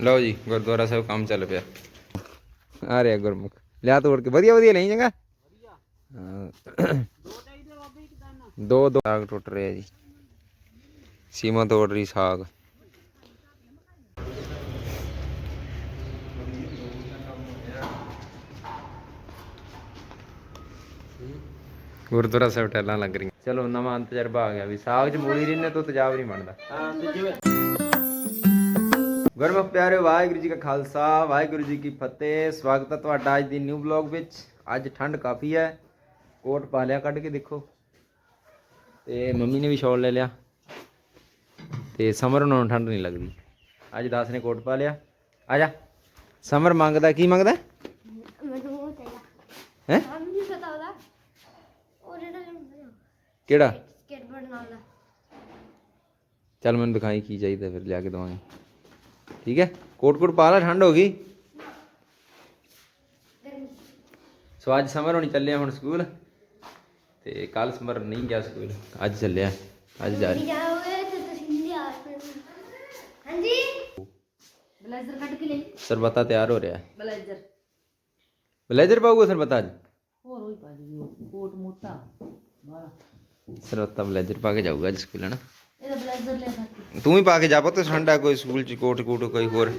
ਲਓ ਜੀ, ਗੁਰਦੁਆਰਾ ਸਾਹਿਬ ਕੰਮ ਚੱਲ ਪਿਆ। ਆ ਰਿਹਾ ਗੁਰਮੁਖ। ਲਿਆ ਤੋੜ ਕੇ। ਵਧੀਆ ਵਧੀਆ ਲਈ ਚੰਗਾ? ਦੋ ਦੋ ਸਾਗ ਟੁੱਟ ਰਿਹਾ ਜੀ। ਸੀਮਾ ਤੋੜ ਰਹੀ ਸਾਗ। ਗੁਰਦੁਆਰਾ ਸਾਹਿਬ ਟੈਲਾਂ ਲੱਗ ਰਹੀਆਂ। ਚਲੋ, ਨਵਾਂ ਤਜਰਬਾ ਆ ਗਿਆ ਵੀ ਸਾਗ ਚ ਮੂਲੀ ਰਿੰਨੇ ਤੋਂ ਤਜਾਬ ਨਹੀਂ ਬਣਦਾ। ਗੁਰਮੁਖ ਪਿਆਰੇ ਵਾਹਿਗੁਰੂ ਜੀ ਕਾ ਖਾਲਸਾ ਵਾਹਿਗੁਰੂ ਜੀ ਕੀ ਫਤਿਹ। ਸਵਾਗਤ ਹੈ ਤੁਹਾਡਾ ਅੱਜ ਦੀ ਨਿਊ ਬਲੌਗ ਵਿੱਚ। ਅੱਜ ਠੰਡ ਕਾਫੀ ਹੈ। ਕੋਟ ਪਾ ਲਿਆ ਕੱਢ ਕੇ ਦੇਖੋ। ਤੇ ਮੰਮੀ ਨੇ ਵੀ ਸ਼ਾਲ ਲੈ ਲਿਆ। ਤੇ ਸਮਰ ਨੂੰ ਠੰਡ ਨਹੀਂ ਲੱਗਦੀ। ਅੱਜ ਦਾਸ ਨੇ ਕੋਟ ਪਾ ਲਿਆ। ਆ ਜਾ। ਸਮਰ ਮੰਗਦਾ ਕੀ ਮੰਗਦਾ? ਹੈ? ਕਿਹੜਾ? ਸਕੇਟਬੋਰਡ ਨਾਲ ਦਾ ਚੱਲ ਮੈਨੂੰ ਦਿਖਾਈ ਕੀ ਚਾਹੀਦਾ ਫਿਰ ਲਿਆ ਕੇ ਦਵਾਂਗੇ। ਠੀਕ ਹੈ ਕੋਟ ਕੋਟ ਪਾ ਲੈ ਠੰਡ ਹੋ ਗਈ ਸੋ ਅੱਜ ਸਮਰ ਹੋਣੀ ਚੱਲਿਆ ਹੁਣ ਸਕੂਲ ਤੇ ਕੱਲ ਸਮਰ ਨਹੀਂ ਗਿਆ ਸਕੂਲ ਅੱਜ ਚੱਲਿਆ ਅੱਜ ਜਾ ਆ ਹਾਂਜੀ ਬਲੇਜ਼ਰ ਕੱਢ ਕੇ ਲੈ ਸਰਬਤਾ ਤਿਆਰ ਹੋ ਰਿਹਾ ਬਲੇਜ਼ਰ ਬਲੇਜ਼ਰ ਪਾਊਗਾ ਸਰਬਤਾ ਅੱਜ ਹੋਰ ਹੋਈ ਪਾ ਜੀ ਕੋਟ ਮੋਟਾ ਵਾਲਾ ਸਰਬਤਾ ਬਲੇਜ਼ਰ ਪਾ ਕੇ ਜਾਊਗਾ ਅੱਜ ਸਕੂਲ ਹਨਾ ਇਹਦਾ ਬਲੇਜ਼ਰ ਲੈ ਤੂੰ ਵੀ ਪਾ ਕੇ ਜਾ ਪੁੱਤ ਠੰਡਾ ਕੋਈ ਸਕੂਲ ਚ ਕੋਟ ਕੋਟ ਕੋਈ ਹੋਰ।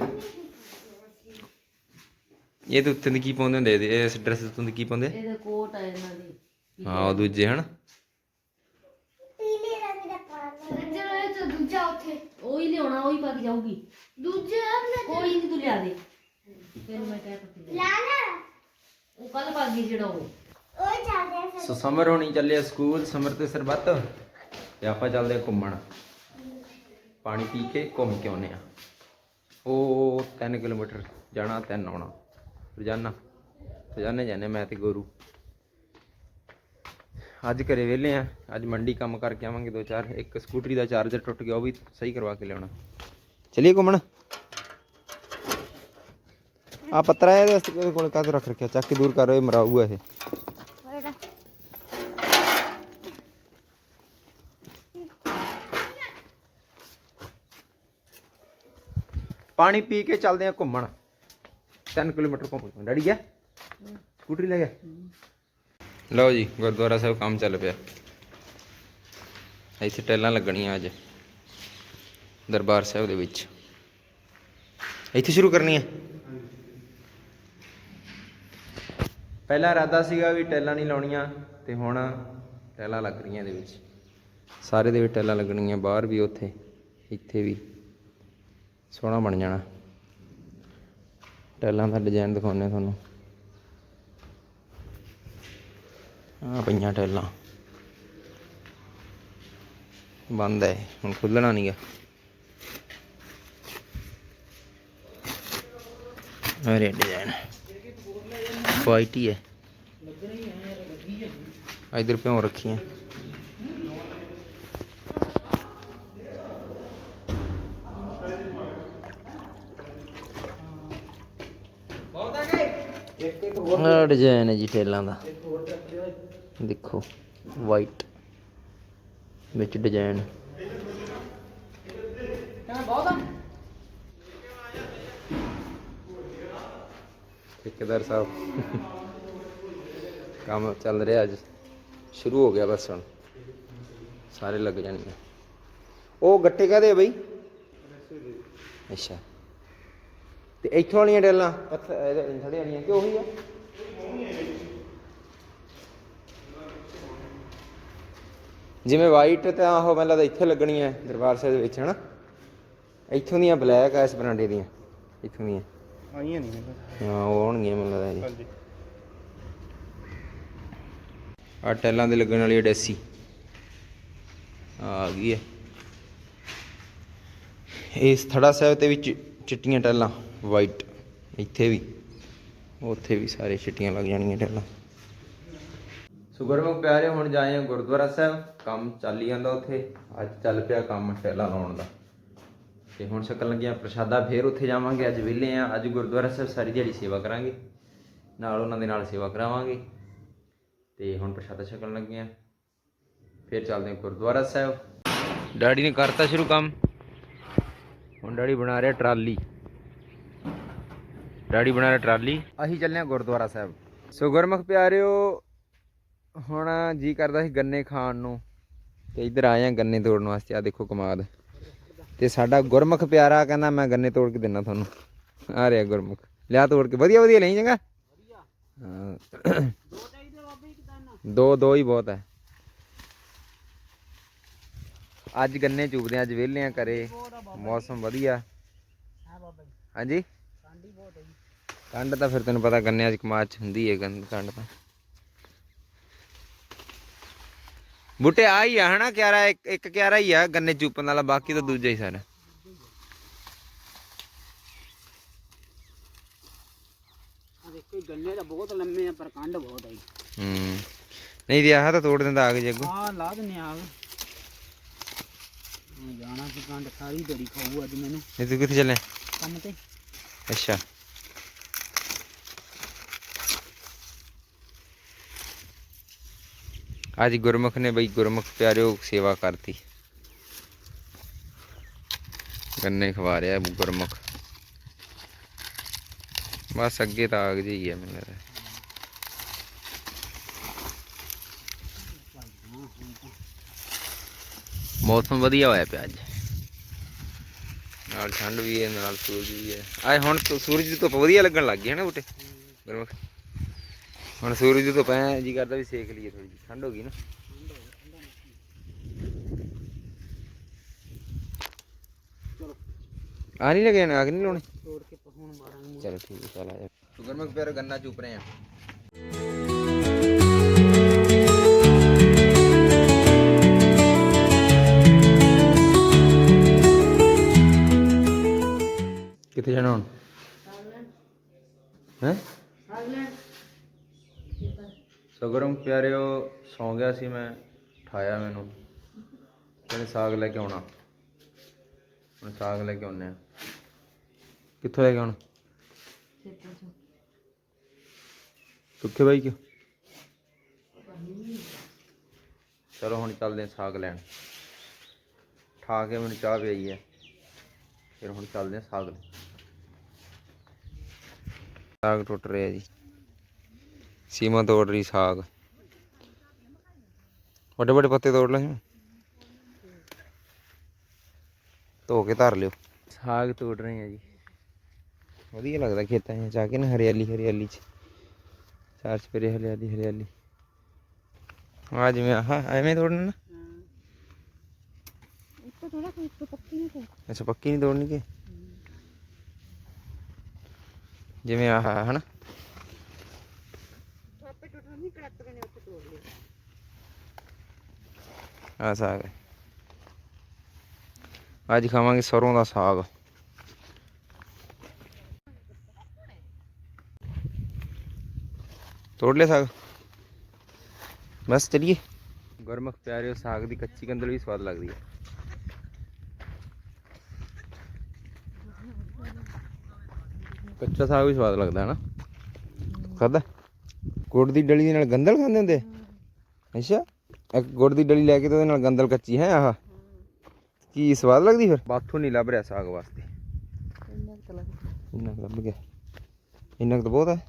ਇਹ ਤੇ ਉੱਤੇ ਦੀ ਕੀ ਪਾਉਂਦੇ ਹੁੰਦੇ? ਇਹਦੇ- ਇਸ ਡਰੈਸ ਉੱਤੇ ਦੀ ਕੀ ਪਾਉਂਦੇ? ਇਹਦਾ ਕੋਟ ਹੈ ਇਹਨਾਂ ਦੀ। ਹਾਂ ਉਹ ਦੂਜੇ ਹਨ? ਪੀਲੇ ਰੰਗ ਦਾ ਪਾਣਾ ਜਿਹੜਾ ਇਹ ਤਾਂ ਦੂਜਾ ਉੱਥੇ। ਉਹ ਹੀ ਲਿਆਉਣਾ ਉਹ ਹੀ ਪਾ ਕੇ ਜਾਊਗੀ। ਦੂਜੇ ਕੋਈ ਨਹੀਂ ਤੂੰ ਲਿਆ ਦੇ। ਫਿਰ ਮੈਂ ਕਹਿ ਤਾ ਲਾ ਲਾ। ਉਹ ਕੱਲ ਪਾ ਗਈ ਜਿਹੜਾ ਉਹ। ਉਹ ਚਾਹਦੇ ਸੋ ਸਮਰ ਹੋਣੀ ਚੱਲਿਆ ਸਕੂਲ ਸਮਰ ਤੇ ਸਰਬੱਤ। ਤੇ ਆਪਾਂ ਚੱਲਦੇ ਆ ਘੁੰਮਣ। ਪਾਣੀ ਪੀ ਕੇ ਘੁੰਮ ਕੇ ਆਉਨੇ ਆ ਉਹ 3 ਕਿਲੋਮੀਟਰ ਜਾਣਾ 3 ਆਉਣਾ। ਰੋਜ਼ਾਨਾ, ਰੋਜ਼ਾਨੇ ਜਾਂਦੇ ਮੈਂ ਤੇ ਗੋਰੂ। ਅੱਜ ਘਰੇ ਵਿਹਲੇ ਆ ਅੱਜ ਮੰਡੀ ਕੰਮ ਕਰਕੇ ਆਵਾਂਗੇ ਦੋ ਚਾਰ। ਇੱਕ ਸਕੂਟਰੀ ਦਾ ਚਾਰਜਰ ਟੁੱਟ ਗਿਆ, ਉਹ ਵੀ ਸਹੀ ਕਰਵਾ ਕੇ ਲਿਆਉਣਾ। ਚਲਿਏ ਘੁੰਮਣ? ਆ ਪੱਤਰਾ ਇਹਦੇ ਵਾਸਤੇ ਕਿਹਦੇ ਕੋਲ ਕਾਹਦੇ ਰੱਖ ਰੱਖਿਆ? ਚੱਕ ਕੇ ਦੂਰ ਕਰੋ, ਇਹ ਮਰਾਊਗਾ ਇਹ। ਪਾਣੀ ਪੀ ਕੇ ਚੱਲਦੇ ਆ ਘੁੰਮਣ। 3 ਕਿਲੋਮੀਟਰ ਘੁੰਮ ਡੈਡੀ ਗਿਆ ਸਕੂਟਰੀ ਲੈ ਗਿਆ ਲਓ ਜੀ ਗੁਰਦੁਆਰਾ ਸਾਹਿਬ ਕੰਮ ਚੱਲ ਪਿਆ। ਇੱਥੇ ਟੈਲਾਂ ਲੱਗਣੀਆਂ ਅੱਜ ਦਰਬਾਰ ਸਾਹਿਬ ਦੇ ਵਿੱਚ। ਇੱਥੇ ਸ਼ੁਰੂ ਕਰਨੀ ਹੈ ਪਹਿਲਾ ਇਰਾਦਾ ਸੀਗਾ ਵੀ ਟੈਲਾਂ ਨਹੀਂ ਲਾਉਣੀਆਂ ਤੇ ਹੁਣ ਟੈਲਾਂ ਲੱਗ ਰਹੀਆਂ ਇਹਦੇ ਵਿੱਚ। ਸਾਰੇ ਦੇ ਵਿੱਚ ਟੈਲਾਂ ਲੱਗਣੀਆਂ ਬਾਹਰ ਵੀ ਉੱਥੇ ਇੱਥੇ ਵੀ। ਸੋਹਣਾ ਬਣ ਜਾਣਾ। ਟੈਲਾਂ ਦਾ ਡਿਜ਼ਾਈਨ ਦਿਖਾਉਂਦੇ ਤੁਹਾਨੂੰ। ਆ ਪਈਆਂ ਟੈਲਾਂ ਬੰਦ ਹੈ ਹੁਣ ਖੁੱਲਣਾ ਨਹੀਂਗਾ ਅਰੇ ਡਿਜ਼ਾਈਨ ਵਾਈਟ ਹੀ ਹੈ। ਇਧਰ ਪਿਓ ਰੱਖੀਆਂ ਆ ਡਿਜ਼ਾਈਨ ਹੈ ਜੀ ਟੇਲਾਂ ਦਾ। ਦੇਖੋ ਵਾਈਟ ਵਿੱਚ ਡਿਜ਼ਾਈਨ ਠੇਕੇਦਾਰ ਸਾਹਿਬ ਕੰਮ ਚੱਲ ਰਿਹਾ ਅੱਜ। ਸ਼ੁਰੂ ਹੋ ਗਿਆ ਬਸ ਹੁਣ। ਸਾਰੇ ਲੱਗ ਜਾਣਗੇ। ਉਹ ਗੱਟੇ ਕਾਦੇ ਬਈ? ਅੱਛਾ। ਤੇ ਇੱਥੋਂ ਵਾਲੀਆਂ ਡੈਲਾਂ ਪੱਥਰ ਇਹਦੇ ਥੜੇ ਵਾਲੀਆਂ ਕਿ ਉਹੀ ਆ? ਜਿਵੇਂ ਵਾਈਟ ਤਾਂ ਉਹ ਮੈਨੂੰ ਲੱਗਦਾ ਇੱਥੇ ਲੱਗਣੀਆਂ ਦਰਬਾਰ ਸਾਹਿਬ ਦੇ ਵਿੱਚ ਹਨਾ? ਇੱਥੋਂ ਦੀਆਂ ਬਲੈਕ ਆ ਇਸ ਬਰਾਂਡੇ ਦੀਆਂ ਇੱਥੋਂ ਦੀਆਂ। ਆਈਆਂ ਨਹੀਂ ਹਾਂ ਉਹ ਆਉਣਗੀਆਂ ਮੈਨੂੰ ਲੱਗਦਾ ਜੀ। ਹਾਂਜੀ। ਆ ਟੈਲਾਂ ਦੇ ਲੱਗਣ ਵਾਲੀ ਡੈਸੀ ਆ ਗਈ ਹੈ ਇਸ ਥੜਾ ਸਾਹਿਬ ਦੇ ਵਿੱਚ ਚਿੱਟੀਆਂ ਟੈਲਾਂ ਵਾਈਟ ਇੱਥੇ ਵੀ। ਉੱਥੇ ਵੀ ਸਾਰੇ ਚਿੱਟੀਆਂ ਲੱਗ ਜਾਣਗੀਆਂ ਟੈਲਾਂ ਸੋ ਗੁਰਮੁਖ ਪਿਆਰੇ ਹੁਣ ਜਾਏ ਹਾਂ ਗੁਰਦੁਆਰਾ ਸਾਹਿਬ। ਕੰਮ ਚੱਲ ਹੀ ਜਾਂਦਾ ਉੱਥੇ। ਅੱਜ ਚੱਲ ਪਿਆ ਕੰਮ ਟੈਲਾਂ ਲਾਉਣ ਦਾ। ਤੇ ਹੁਣ ਛਕਣ ਲੱਗਿਆ ਪ੍ਰਸ਼ਾਦਾ, ਫੇਰ ਉੱਥੇ ਜਾਵਾਂਗੇ। ਅੱਜ ਵਿਹਲੇ ਆ ਅੱਜ ਗੁਰਦੁਆਰਾ ਸਾਹਿਬ ਸਾਰੀ ਦਿਹਾੜੀ ਸੇਵਾ ਕਰਾਂਗੇ। ਨਾਲ ਉਹਨਾਂ ਦੇ ਨਾਲ ਸੇਵਾ ਕਰਾਵਾਂਗੇ। ਤੇ ਹੁਣ ਪ੍ਰਸ਼ਾਦਾ ਛਕਣ ਲੱਗੇ ਆ ਫਿਰ ਚੱਲਦੇ ਹਾਂ ਗੁਰਦੁਆਰਾ ਸਾਹਿਬ। ਡੈਡੀ ਨੇ ਕਰਤਾ ਸ਼ੁਰੂ ਕੰਮ। ਹੁਣ ਡੈਡੀ ਬਣਾ ਰਿਹਾ ਟਰਾਲੀ। ਡੈਡੀ ਬਣਾ ਰਿਹਾ ਟਰਾਲੀ। ਅਸੀਂ ਚੱਲੇ ਹਾਂ ਗੁਰਦੁਆਰਾ ਸਾਹਿਬ। ਸੋ ਗੁਰਮੁਖ ਪਿਆਰਿਓ ਹੁਣ ਜੀ ਕਰਦਾ ਸੀ ਗੰਨੇ ਖਾਣ ਨੂੰ। ਤੇ ਇੱਧਰ ਆਏ ਆ ਗੰਨੇ ਤੋੜਨ ਵਾਸਤੇ। ਆ ਦੇਖੋ ਕਮਾਦ। ਤੇ ਸਾਡਾ ਗੁਰਮੁਖ ਪਿਆਰਾ ਕਹਿੰਦਾ ਮੈਂ ਗੰਨੇ ਤੋੜ ਕੇ ਦਿੰਨਾ ਤੁਹਾਨੂੰ। ਆ ਰਿਹਾ ਗੁਰਮੁਖ। ਲਿਆ ਤੋੜ ਕੇ। ਵਧੀਆ ਵਧੀਆ ਲਈ ਚੰਗਾ? ਹਾਂ। ਦੋ ਦੋ ਹੀ ਬਹੁਤ ਹੈ। ਅੱਜ ਗੰਨੇ ਚੁਗਦੇ ਆ, ਅੱਜ ਵਿਹਲੇ ਆ ਘਰੇ। ਮੌਸਮ ਵਧੀਆ। ਹਾਂਜੀ? ਕੰਡ ਤਾਂ ਫਿਰ ਤੈਨੂੰ ਪਤਾ ਗੰਨਿਆਂ 'ਚ ਕਮਾਦ 'ਚ ਹੁੰਦੀ ਹੈ ਗੰਦ ਕੰਡ ਤਾਂ। ਬੂਟੇ ਆ ਹੀ ਆ ਹਨਾ? ਕਿਆਰਾ ਇੱਕ ਇੱਕ ਕਿਆਰਾ ਹੀ ਆ ਗੰਨੇ ਚੂਪਣ ਵਾਲਾ ਬਾਕੀ ਤਾਂ ਦੂਜਾ ਹੀ ਸਾਰਾ। ਦੇਖੋ ਗੰਨੇ ਤਾਂ ਬਹੁਤ ਲੰਮੇ ਆ ਪਰ ਕੰਡ ਬਹੁਤ ਆਈ ਹੂੰ। ਨਹੀਂ ਤੇ ਆਹ ਤਾਂ ਤੋੜ ਦਿੰਦਾ ਆ ਕੇ ਜੱਗੂ ਆ ਲਾ ਦਿੰਨੇ ਆ ਮੈਂ ਜਾਣਾ ਸੀ ਕੰਡ ਸਾਰੀ ਦੜੀ ਖਾਊ ਅੱਜ ਮੈਨੂੰ। ਇਹ ਤੂੰ ਕਿੱਥੇ ਚੱਲੇ? ਕੰਮ ਤੇ। ਅੱਛਾ ਅੱਜ ਗੁਰਮੁਖ ਨੇ ਬਈ ਗੁਰਮੁਖ ਪਿਆਰਿਓ ਸੇਵਾ ਕਰਤੀ ਗੰਨੇ ਖਵਾ ਰਿਹਾ ਹੈ ਗੁਰਮੁਖ ਬਸ ਅੱਗੇ ਤਾਂ ਆਗ ਜਿਹੀ ਹੈ ਮੈਨੂੰ ਲੱਗਦਾ ਮੌਸਮ ਵਧੀਆ ਹੋਇਆ ਪਿਆ ਅੱਜ ਨਾਲ ਠੰਡ ਵੀ ਹੈ, ਨਾਲ ਸੂਰਜ ਵੀ ਹੈ। ਆਏ ਹੁਣ ਸੂਰਜ ਦੀ ਧੁੱਪ ਵਧੀਆ ਲੱਗਣ ਲੱਗ ਗਈ ਹੈ ਨਾ ਬੂਟੇ? ਗੁਰਮੁਖ ਹੁਣ ਸੂਰਜ ਦੀ ਧੁੱਪ ਐ ਜੀ ਕਰਦਾ ਵੀ ਸੇਕ ਲਈਏ ਥੋੜੀ ਜਿਹੀ। ਠੰਡ ਹੋ ਗਈ ਨਾ। ਆ ਨਹੀਂ ਲਗੇ ਨਾ ਆਗ ਨਹੀਂ ਲਾਉਣੇ? ਤੋੜ ਕੇ ਹੁਣ ਮਾਰਾਂਗੇ ਚਲੋ ਠੀਕ ਹੈ, ਚਲ ਆ ਜਾ। ਗੁਰਮੁਖ ਪਿਆਰ ਗੰਨਾ ਚੁੱਪ ਰਹੇ ਆ। ਕਿੱਥੇ ਜਾਣਾ ਹੁਣ? ਹੈ? ਸਗਰਮ ਪਿਆਰਿਓ, ਸੌਂ ਗਿਆ ਸੀ ਮੈਂ, ਠਾਇਆ ਮੈਨੂੰ। ਕਹਿੰਦੇ ਸਾਗ ਲੈ ਕੇ ਆਉਣਾ। ਹੁਣ ਸਾਗ ਲੈ ਕੇ ਆਉਨੇ ਆ। ਕਿੱਥੋਂ ਲੈ ਕੇ ਆਉਣਾ? ਸੁੱਖੇ ਬਾਈ ਕਿ ਚਲੋ ਹੁਣ ਚੱਲਦੇ ਹਾਂ ਸਾਗ ਲੈਣ। ਠਾ ਕੇ ਮੈਨੂੰ ਚਾਹ ਪਈ ਹੈ। ਫਿਰ ਹੁਣ ਚੱਲਦੇ ਹਾਂ ਸਾਗ ਲੈਣ। ਸਾਗ ਟੁੱਟ ਰਿਹਾ ਜੀ ਸੀਮਾ ਤੋੜ ਰਹੀ ਸਾਗ ਵੱਡੇ ਵੱਡੇ ਪੱਤੇ ਤੋੜ ਲੈ ਧੋ ਕੇ ਧਰ ਲਿਓ ਸਾਗ ਤੋੜ ਰਹੇ ਆ ਜੀ ਵਧੀਆ ਲੱਗਦਾ ਖੇਤਾਂ 'ਚ ਜਾ ਕੇ ਨਾ ਹਰਿਆਲੀ ਹਰਿਆਲੀ 'ਚ ਚਾਰ ਚਪੇਰੇ ਹਰਿਆਲੀ ਹਰਿਆਲੀ ਆ ਜਿਵੇਂ ਆਹ ਐਵੇਂ ਤੋੜਨਾ ਨਾ ਇੱਥੇ ਥੋੜਾ ਕੋਈ ਇੱਥੇ ਪੱਕੀ ਨਹੀਂ ਅੱਛਾ ਪੱਕੀ ਨਹੀਂ ਤੋੜਨੀ ਕਿ ਜਿਵੇਂ ਆਹ, ਹਨਾ? ਆਪੇ ਟੁੱਟਣ ਨਹੀਂ ਕੜਕ ਨੇ ਉੱਥੇ ਤੋੜ ਲਿਆ ਆ ਸਾਗ ਅੱਜ ਖਾਵਾਂਗੇ ਸਰੋਂ ਦਾ ਸਾਗ। ਤੋੜ ਲਿਆ ਸਾਗ? ਬਸ ਚਲੀਏ। ਗੁਰਮੁਖ ਪਿਆਰਿਓ, ਸਾਗ ਦੀ ਕੱਚੀ ਕੰਦਲ ਵੀ ਸਵਾਦ ਲੱਗਦੀ ਹੈ। ਕੱਚਾ ਸਾਗ ਵੀ ਸਵਾਦ ਲੱਗਦਾ ਹੈ ਨਾ ਖਾਦਾ ਗੁੜ ਦੀ ਡਲੀ ਦੇ ਨਾਲ ਗੰਦਲ ਖਾਂਦੇ ਹੁੰਦੇ? ਅੱਛਾ। ਇੱਕ ਗੁੜ ਦੀ ਡਲੀ ਲੈ ਕੇ ਤੇ ਉਹਦੇ ਨਾਲ ਗੰਦਲ ਕੱਚੀ ਹੈ ਆਹ? ਕੀ ਸਵਾਦ ਲੱਗਦੀ ਫਿਰ? ਬਾਥੂ ਨਹੀਂ ਲੱਭ ਰਿਹਾ ਸਾਗ ਵਾਸਤੇ। ਇੰਨਾ ਤਾਂ ਲੱਭ ਗਿਆ। ਇੰਨਾ ਤਾਂ ਬਹੁਤ ਹੈ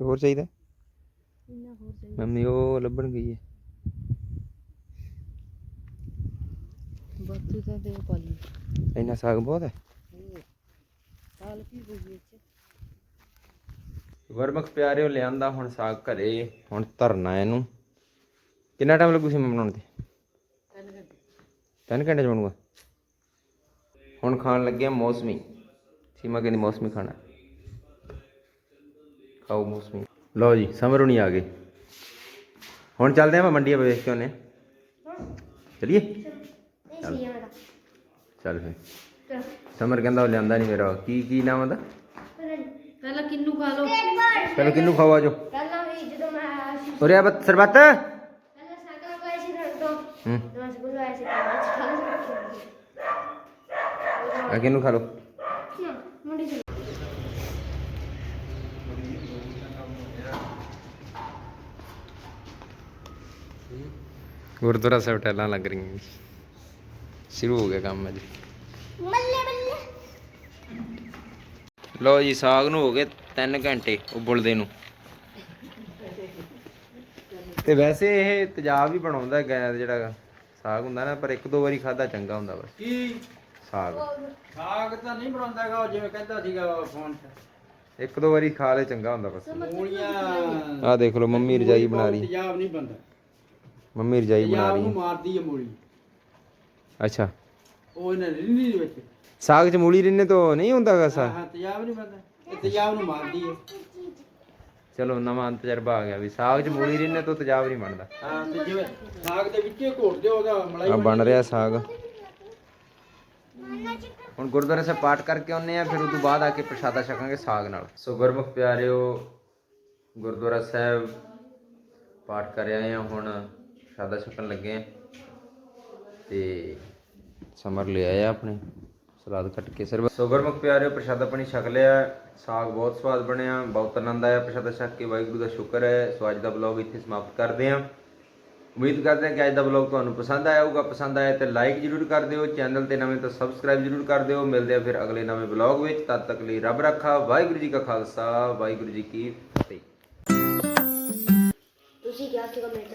ਹੋਰ ਚਾਹੀਦਾ? ਇੰਨਾ ਹੋਰ ਚਾਹੀਦਾ। ਮੰਮੀ ਉਹ ਲੱਭਣ ਗਈ ਹੈ ਬਾਕੀ ਤਾਂ ਦੇ ਪਾਲੀ। ਇੰਨਾ ਸਾਗ ਬਹੁਤ ਹੈ ਸਾਲ ਕੀ ਹੋਈ ਵਿੱਚ ਗੁਰਮੁਖ ਪਿਆਰਿਓ ਲਿਆਂਦਾ ਹੁਣ ਸਾਗ ਘਰੇ। ਹੁਣ ਧਰਨਾ ਇਹਨੂੰ। ਕਿੰਨਾ ਟਾਈਮ ਲੱਗੂ ਸੀ ਮੈਂ ਬਣਾਉਣ ਤੇ? ਤਿੰਨ ਘੰਟੇ। ਚ ਬਣੂਗਾ? ਹੁਣ ਖਾਣ ਲੱਗੇ ਆ ਮੌਸਮੀ। ਸੀਮਾ ਕਹਿੰਦੀ ਮੌਸਮੀ ਖਾਣਾ। ਖਾਓ ਮੌਸਮੀ। ਲਓ ਜੀ ਸਮਰੁਣੀ ਆ ਗਏ। ਹੁਣ ਚੱਲਦੇ ਆ ਮੰਡੀ ਵੇਖ ਕੇ ਆਉਨੇ ਚਲਿਏ? ਚੱਲ। ਫੇ ਸਮਰ ਕਹਿੰਦਾ ਉਹ ਲਿਆਂਦਾ ਨਹੀਂ ਮੇਰਾ। ਕੀ ਕੀ ਨਾਮ ਉਹਦਾ? ਪਹਿਲਾਂ ਕਿੰਨੂ ਖਾ ਲਓ। ਚਲੋ ਕਿੰਨੂੰ ਖਾਵਾ ਜੋ ਪਹਿਲਾਂ ਵੀ ਜਦੋਂ ਮੈਂ ਆਇਆ ਸੀ। ਉਰੇ ਆ ਬੱਤ ਸਰਬੱਤ। ਪਹਿਲਾਂ ਸਾਈਕਲ ਕੋਲ ਸੀ ਫਿਰ ਤੋਂ। ਹੂੰ। ਜਦੋਂ ਸਕੂਲ ਆਇਆ ਸੀ ਤਾਂ ਮੈਂ ਖਾ ਆ ਕਿੰਨੂੰ ਖਾ ਲੋ ਲਿਆ ਮੁੰਡੀ ਸੀ ਗੁਰਦੁਆਰਾ ਸਾਹਿਬ ਟੈਲਾਂ ਲੱਗ ਰਹੀਆਂ ਸ਼ੁਰੂ ਹੋ ਗਿਆ ਕੰਮ ਅੱਜ। ਬੱਲੇ ਬੱਲੇ। ਲਓ ਜੀ ਸਾਗ ਨੂੰ ਹੋ ਗਏ 3 ਘੰਟੇ ਉਬਲਦੇ ਨੂੰ। ਤੇ ਵੈਸੇ ਇਹ ਤੇਜ਼ਾਬ ਵੀ ਬਣਾਉਂਦਾ ਗੈਸ ਜਿਹੜਾ ਸਾਗ ਹੁੰਦਾ ਨਾ ਪਰ ਇੱਕ ਦੋ ਵਾਰੀ ਖਾਦਾ ਚੰਗਾ ਹੁੰਦਾ ਬਸ। ਕੀ? ਸਾਗ। ਸਾਗ ਤਾਂ ਨਹੀਂ ਬਣਾਉਂਦਾਗਾ ਉਹ ਜਿਵੇਂ ਕਹਿੰਦਾ ਸੀਗਾ ਫੋਨ 'ਚ। ਇੱਕ ਦੋ ਵਾਰੀ ਖਾ ਲੈ ਚੰਗਾ ਹੁੰਦਾ ਬਸ। ਮੂਲੀਆਂ ਆਹ ਦੇਖ ਲਓ ਮੰਮੀ ਰਜਾਈ ਬਣਾ ਰਹੀ। ਤੇਜ਼ਾਬ ਨਹੀਂ ਬੰਦਾ ਮੰਮੀ ਰਜਾਈ ਬਣਾ ਰਹੀ। ਹੈ। ਮਾਰਦੀ ਹੈ ਮੂਲੀ। ਅੱਛਾ। ਉਹ ਇਹਨਾਂ ਰਿੰਨੀ ਦੇ ਵਿੱਚ ਸਾਗ ਚ ਮੂਲੀ ਰਿੰਨੇ ਤੋਂ ਨਹੀਂ ਹੁੰਦਾਗਾ ਸਾਗ? ਹਾਂ ਤੇਜ਼ਾਬ ਨਹੀਂ ਬੰਦਾ ਇਹ ਤੇਜ਼ਾਬ ਨੂੰ ਮਾਰਦੀ ਹੈ ਚਲੋ ਨਵਾਂ ਤਜਰਬਾ ਆ ਗਿਆ ਵੀ ਸਾਗ ਚ ਮੂਲੀ ਰਿੰਨੇ ਤੋਂ ਤੇਜ਼ਾਬ ਨਹੀਂ ਬਣਦਾ। ਹਾਂ ਤੇ ਜਿਵੇਂ ਸਾਗ ਦੇ ਵਿੱਚੇ ਘੋਟਦੇ ਉਹਦਾ ਮਲਾਈ ਆ ਬਣ ਰਿਹਾ ਸਾਗ। ਹੁਣ ਗੁਰਦੁਆਰੇ ਸਾਹਿਬ ਪਾਠ ਕਰਕੇ ਆਉਨੇ ਆ ਫਿਰ ਉਸ ਤੋਂ ਬਾਅਦ ਆ ਕੇ ਪ੍ਰਸ਼ਾਦਾ ਛਕਾਂਗੇ ਸਾਗ ਨਾਲ। ਸੋ ਗੁਰਮੁਖ ਪਿਆਰਿਓ ਗੁਰਦੁਆਰਾ ਸਾਹਿਬ ਪਾਠ ਕਰ ਆਏ ਆ ਹੁਣ ਪ੍ਰਸ਼ਾਦਾ ਛਕਣ ਲੱਗੇ ਆ ਤੇ ਸਮਰ ਲੈ ਆਇਆ ਆਪਣੇ। ਸਲਾਦ ਕੱਟ ਕੇ ਸਿਰ ਸੋ ਪਿਆਰਿਓ, ਪ੍ਰਸ਼ਾਦਾ ਪਾਣੀ ਛਕ ਲਿਆ। ਸਾਗ ਬਹੁਤ ਸਵਾਦ ਬਣਿਆ, ਬਹੁਤ ਆਨੰਦ ਆਇਆ ਪ੍ਰਸ਼ਾਦਾ ਛਕ ਕੇ। ਵਾਹਿਗੁਰੂ ਦਾ ਸ਼ੁਕਰ ਹੈ। ਸੋ ਅੱਜ ਦਾ ਬਲੌਗ ਇੱਥੇ ਸਮਾਪਤ ਕਰਦੇ ਹਾਂ। ਉਮੀਦ ਕਰਦੇ ਹਾਂ ਕਿ ਅੱਜ ਦਾ ਵਲੌਗ ਤੁਹਾਨੂੰ ਪਸੰਦ ਆਇਆ ਹੋਊਗਾ। ਪਸੰਦ ਆਇਆ ਤੇ ਲਾਈਕ ਜਰੂਰ ਕਰ ਦਿਓ। ਚੈਨਲ ਤੇ ਨਵੇਂ ਤਾਂ ਸਬਸਕ੍ਰਾਈਬ ਜਰੂਰ ਕਰ ਦਿਓ। ਮਿਲਦੇ ਆ ਫਿਰ ਅਗਲੇ ਨਵੇਂ ਵਲੌਗ ਵਿੱਚ। ਤਦ ਤੱਕ ਲਈ ਰੱਬ ਰੱਖਾ। ਵਾਹਿਗੁਰੂ ਜੀ ਕਾ ਖਾਲਸਾ। ਵਾਹਿਗੁਰੂ ਜੀ ਕੀ ਫਤਿਹ। ਤੁਸੀਂ ਕਿਹਾ ਸੀਗਾ ਮਿੰਟ